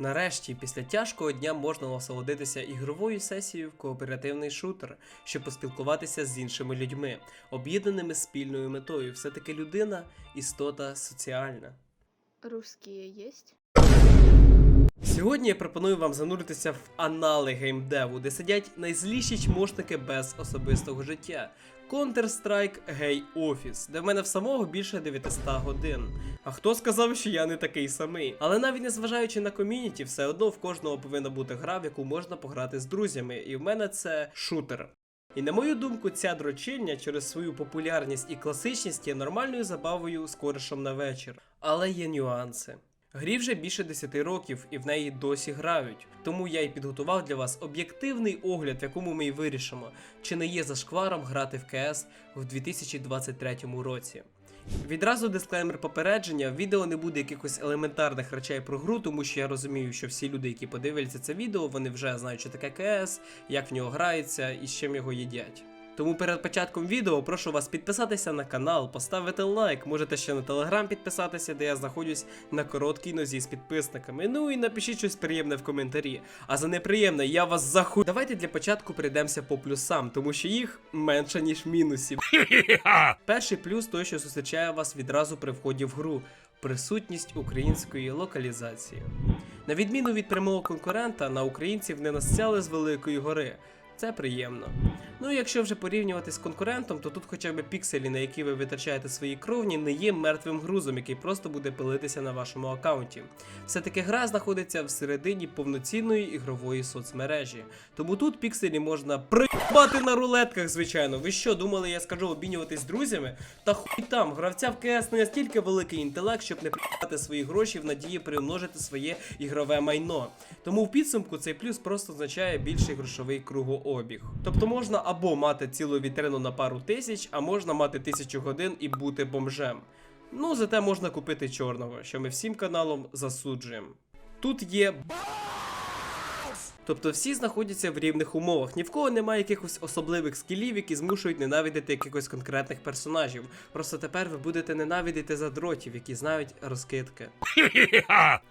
Нарешті, після тяжкого дня можна насолодитися ігровою сесією в кооперативний шутер, щоб поспілкуватися з іншими людьми, об'єднаними спільною метою. Все-таки людина істота соціальна. Русські есть? Сьогодні я пропоную вам зануритися в анали геймдеву, де сидять найзліші чмошники без особистого життя. Counter-Strike Gay Office, де в мене в самого більше 900 годин. А хто сказав, що я не такий самий? Але навіть незважаючи на ком'юніті, все одно в кожного повинна бути гра, в яку можна пограти з друзями, і в мене це шутер. І на мою думку, ця дрочильня через свою популярність і класичність є нормальною забавою з коришем на вечір. Але є нюанси. Грі вже більше 10 років і в неї досі грають. Тому я й підготував для вас об'єктивний огляд, в якому ми й вирішимо, чи не є зашкваром грати в КС в 2023 році. Відразу дисклеймер попередження: в відео не буде якихось елементарних речей про гру, тому що я розумію, що всі люди, які подивляться це відео, вони вже знають, що таке КС, як в нього грається і з чим його їдять. Тому перед початком відео прошу вас підписатися на канал, поставити лайк, можете ще на телеграм підписатися, де я знаходжусь на короткій нозі з підписниками. Ну і напишіть щось приємне в коментарі. А за неприємне я вас заху. Давайте для початку прийдемося по плюсам, тому що їх менше ніж мінусів. Перший плюс той, що зустрічає вас відразу при вході в гру. Присутність української локалізації. На відміну від прямого конкурента, на українців не настяли з Великої гори. Це приємно. Ну і якщо вже порівнювати з конкурентом, то тут хоча б пікселі, на які ви витрачаєте свої кровні, не є мертвим грузом, який просто буде пилитися на вашому аккаунті. Все-таки гра знаходиться всередині повноцінної ігрової соцмережі. Тому тут пікселі можна прибати на рулетках, звичайно. Ви що, думали, я скажу обмінюватись з друзями? Та хуй там, гравця в КС не настільки великий інтелект, щоб не прибати свої гроші в надії примножити своє ігрове майно. Тому в підсумку цей плюс просто означає більший грошовий кругообіг. Тобто можна або мати цілу вітрину на пару тисяч, а можна мати тисячу годин і бути бомжем. Ну, зате можна купити чорного, що ми всім каналом засуджуємо. Тут є Тобто всі знаходяться в рівних умовах. Ні в кого немає якихось особливих скілів, які змушують ненавидити якихось конкретних персонажів. Просто тепер ви будете ненавидіти задротів, які знають розкидки.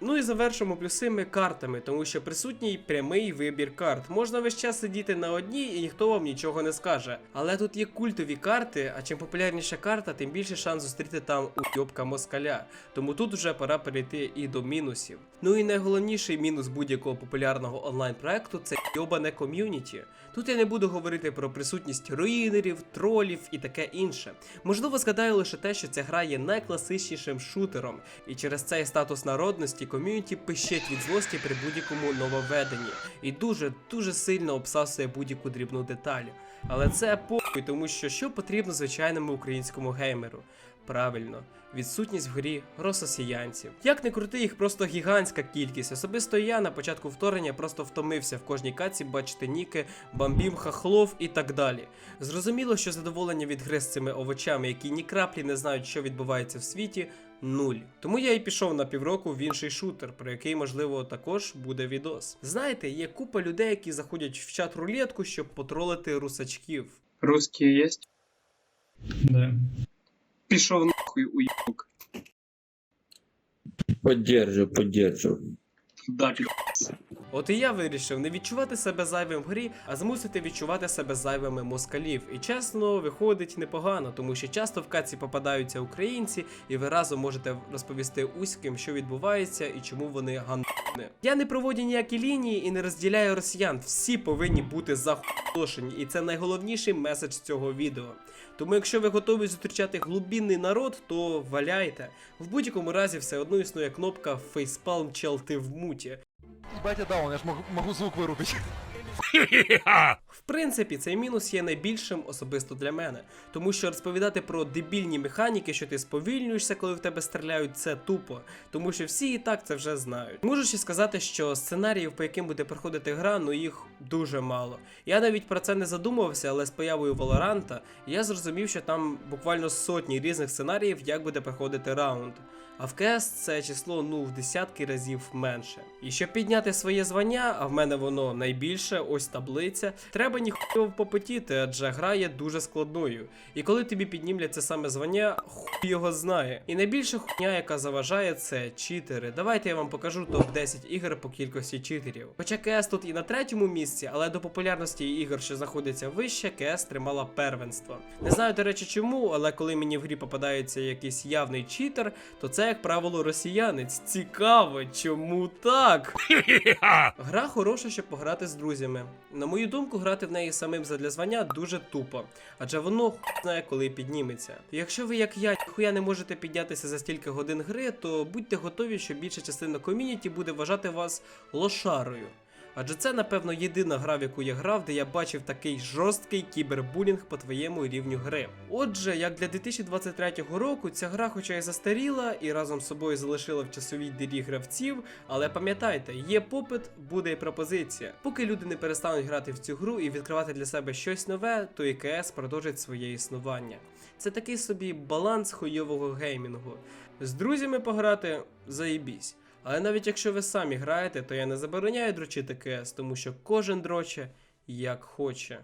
Ну і завершимо плюсими картами, тому що присутній прямий вибір карт. Можна весь час сидіти на одній і ніхто вам нічого не скаже. Але тут є культові карти, а чим популярніша карта, тим більше шанс зустріти там уйобка москаля. Тому тут вже пора перейти і до мінусів. Ну і найголовніший мінус будь-якого популярного онлайн проекту це йобане ком'юніті. Тут я не буду говорити про присутність руїнерів, тролів і таке інше. Можливо, згадаю лише те, що ця гра є найкласичнішим шутером, і через цей статус народності ком'юніті пищить від злості при будь-якому нововведенні і дуже дуже сильно обсасує будь-яку дрібну деталь. Але це похуй, тому що що потрібно звичайному українському геймеру? Правильно, відсутність в грі рососіянців. Як не крути, їх просто гігантська кількість. Особисто я на початку вторгнення просто втомився в кожній каці бачити ніки, бамбім, хахлов і так далі. Зрозуміло, що задоволення від гри з цими овочами, які ні краплі не знають, що відбувається в світі. Нуль. Тому я і пішов на півроку в інший шутер, про який, можливо, також буде відос. Знаєте, є купа людей, які заходять в чат рулетку, щоб потролити русачків. Русские есть? Да. Пішов нахуй уебок. Поддержу, поддержу. Да, пі***. От і я вирішив не відчувати себе зайвим в грі, а змусити відчувати себе зайвими москалів. І чесно, виходить непогано, тому що часто в каці попадаються українці, і ви разом можете розповісти уським, що відбувається і чому вони ганни. Я не проводжу ніякі лінії і не розділяю росіян. Всі повинні бути захуйошені, і це найголовніший меседж цього відео. Тому, якщо ви готові зустрічати глубинний народ, то валяйте. В будь-якому разі все одно існує кнопка Facepalm чел ти в муті. Ебать, я даун, я ж могу, могу звук вырубить. В принципі, цей мінус є найбільшим особисто для мене, тому що розповідати про дебільні механіки, що ти сповільнюєшся, коли в тебе стріляють, це тупо, тому що всі і так це вже знають. Можу ще сказати, що сценаріїв, по яким буде проходити гра, ну їх дуже мало. Я навіть про це не задумувався, але з появою Валоранта я зрозумів, що там буквально сотні різних сценаріїв, як буде проходити раунд. А в КС це число ну в десятки разів менше. І щоб підняти своє звання, а в мене воно найбільше, ось таблиця, треба ніхуйово попотіти, адже гра є дуже складною. І коли тобі піднімлять це саме звання, хуй його знає. І найбільша хуйня, яка заважає, це читери. Давайте я вам покажу топ-10 ігор по кількості читерів. Хоча КС тут і на третьому місці, але до популярності ігор, що знаходяться вище, КС тримала первенство. Не знаю, до речі, чому, але коли мені в грі попадається якийсь явний читер, то це, як правило, росіянець. Цікаво, чому так? Гра хороша, щоб пограти з друзями. На мою думку, грати в неї самим задля звання дуже тупо, адже воно хуй знає, коли підніметься. Якщо ви, як я, хуя не можете піднятися за стільки годин гри, то будьте готові, що більша частина ком'юніті буде вважати вас лошарою. Адже це, напевно, єдина гра, в яку я грав, де я бачив такий жорсткий кібербулінг по твоєму рівню гри. Отже, як для 2023 року, ця гра, хоча й застаріла, і разом з собою залишила в часовій дирі гравців, але пам'ятайте, є попит, буде і пропозиція. Поки люди не перестануть грати в цю гру і відкривати для себе щось нове, то і КС продовжить своє існування. Це такий собі баланс хуйового геймінгу. З друзями пограти заєбісь. Але навіть якщо ви самі граєте, то я не забороняю дрочити КС, тому що кожен дроче як хоче.